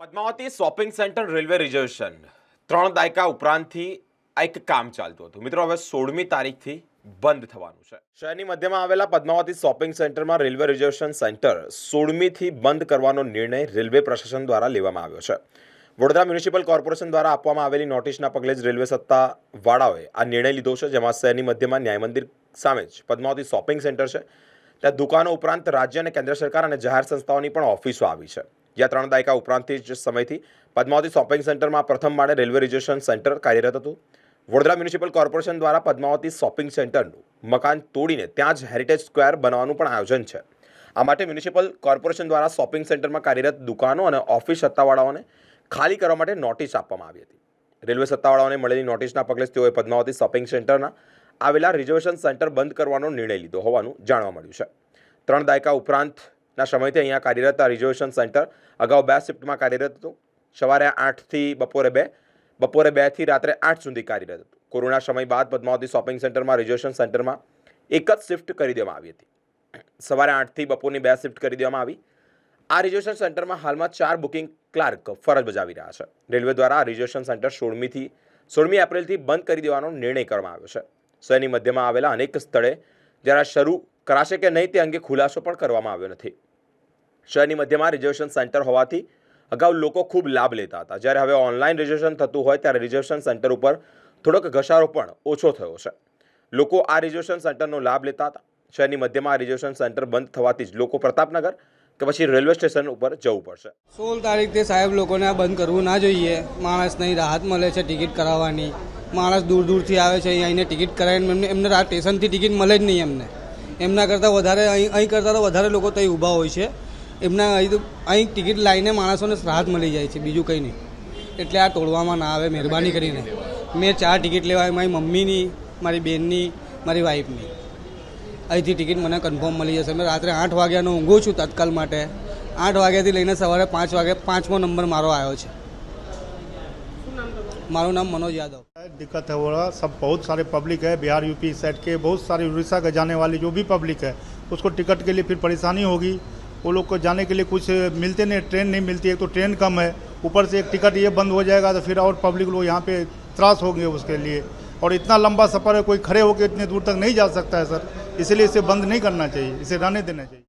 Padmavati shopping centre railway reservation. ત્રણ દાયકા ઉપરાંતથી આ એક કામ ચાલતું હતું. મિત્રો, હવે સોળમી તારીખથી બંધ થવાનું છે. શહેરની મધ્યમાં આવેલા પદ્માવતી શોપિંગ સેન્ટરમાં રેલવે રિઝર્વેશન સેન્ટર સોળમીથી બંધ કરવાનો નિર્ણય રેલવે પ્રશાસન દ્વારા લેવામાં આવ્યો છે. વડોદરા મ્યુનિસિપલ કોર્પોરેશન દ્વારા આપવામાં આવેલી નોટિસના પગલે જ રેલવે સત્તાવાળાઓએ આ નિર્ણય લીધો છે, જેમાં શહેરની મધ્યમાં ન્યાય મંદિર સામે જ પદ્માવતી શોપિંગ સેન્ટર છે. ત્યાં દુકાનો ઉપરાંત રાજ્ય અને કેન્દ્ર સરકાર અને જાહેર સંસ્થાઓની પણ ઓફિસો આવી છે. જ્યાં ત્રણ દાયકા ઉપરાંતથી જ સમયથી પદ્માવતી શોપિંગ સેન્ટરમાં પ્રથમ માળે રેલવે રિઝર્વેશન સેન્ટર કાર્યરત હતું. વડોદરા મ્યુનિસિપલ કોર્પોરેશન દ્વારા પદ્માવતી શોપિંગ સેન્ટરનું મકાન તોડીને ત્યાં જ હેરિટેજ સ્ક્વેર બનાવવાનું પણ આયોજન છે. આ માટે મ્યુનિસિપલ કોર્પોરેશન દ્વારા શોપિંગ સેન્ટરમાં કાર્યરત દુકાનો અને ઓફિસ સત્તાવાળાઓને ખાલી કરવા માટે નોટિસ આપવામાં આવી હતી. રેલવે સત્તાવાળાઓને મળેલી નોટિસના પગલે તેઓએ પદ્માવતી શોપિંગ સેન્ટરના આવેલા રિઝર્વેશન સેન્ટર બંધ કરવાનો નિર્ણય લીધો હોવાનું જાણવા મળ્યું છે. ત્રણ દાયકા ઉપરાંતના સમયથી અહીંયા કાર્યરત રિઝર્વેશન સેન્ટર અગાઉ બે શિફ્ટમાં કાર્યરત હતું. સવારે આઠથી બપોરે બે, બપોરે બેથી રાત્રે આઠ સુધી કાર્યરત હતું. કોરોના સમય બાદ પદ્માવતી શોપિંગ સેન્ટરમાં રિઝર્વેશન સેન્ટરમાં એક જ શિફ્ટ કરી દેવામાં આવી હતી. સવારે આઠથી બપોરની બે શિફ્ટ કરી દેવામાં આવી. આ રિઝર્વેશન સેન્ટરમાં હાલમાં ચાર બુકિંગ ક્લાર્ક ફરજ બજાવી રહ્યા છે. રેલવે દ્વારા આ રિઝર્વેશન સેન્ટર સોળમીથી, સોળમી એપ્રિલથી બંધ કરી દેવાનો નિર્ણય કરવામાં આવ્યો છે. શહેરની મધ્યમાં આવેલા અનેક સ્થળે જ્યારે શરૂ કરાશે કે નહીં તે અંગે ખુલાસો પણ કરવામાં આવ્યો નથી. શહેરની મધ્યમાં રિઝર્વેશન સેન્ટર હોવાથી અગાઉ લોકો ખૂબ લાભ લેતા હતા. જ્યારે હવે ઓનલાઈન રિઝર્વેશન થતું હોય ત્યારે રિઝર્વેશન સેન્ટર ઉપર થોડોક ઘસારો પણ ઓછો થયો છે. લોકો આ રિઝર્વેશન સેન્ટરનો લાભ લેતા હતા. શહેરની મધ્યમાં રિઝર્વેશન સેન્ટર બંધ થવાથી જ લોકો પ્રતાપનગર કે પછી રેલવે સ્ટેશન ઉપર જવું પડશે. સોળ તારીખથી સાહેબ લોકોને આ બંધ કરવું ના જોઈએ. માણસને અહીં રાહત મળે છે ટિકિટ કરાવવાની. માણસ દૂર દૂરથી આવે છે અહીં આવીને ટિકિટ કરાવીને એમને એમને સ્ટેશનથી ટિકિટ મળે જ નહીં એમને. એમના કરતાં વધારે અહીં અહીં કરતાં તો વધારે લોકો ત્યાં ઊભા હોય છે. એમના અહીં તો અહીં ટિકિટ લાવીને માણસોને રાહત મળી જાય છે બીજું કંઈ નહીં એટલે આ તોડવામાં ના આવે મહેરબાની કરીને મેં ચાર ટિકિટ લેવા મારી મમ્મીની મારી બેનની મારી વાઈફની અહીંથી ટિકિટ મને કન્ફર્મ મળી જશે મેં રાત્રે આઠ વાગ્યાનો ઊંઘું છું તત્કાલ માટે આઠ વાગ્યાથી લઈને સવારે પાંચ વાગે પાંચમો નંબર મારો આવ્યો છે મારું નામ મનોજ યાદવ दिक्कत है वो रहा सब बहुत सारे पब्लिक है बिहार यूपी साइड के बहुत सारे उड़ीसा के जाने वाली जो भी पब्लिक है उसको टिकट के लिए फिर परेशानी होगी वो लोग को जाने के लिए कुछ मिलते नहीं, ट्रेन नहीं मिलती है तो ट्रेन कम है। ऊपर से एक टिकट ये बंद हो जाएगा तो फिर और पब्लिक लोग यहाँ पे त्रास होंगे उसके लिए। और इतना लंबा सफ़र है, कोई खड़े होकर इतने दूर तक नहीं जा सकता है, सर। इसलिए इसे बंद नहीं करना चाहिए, इसे रहने देना चाहिए।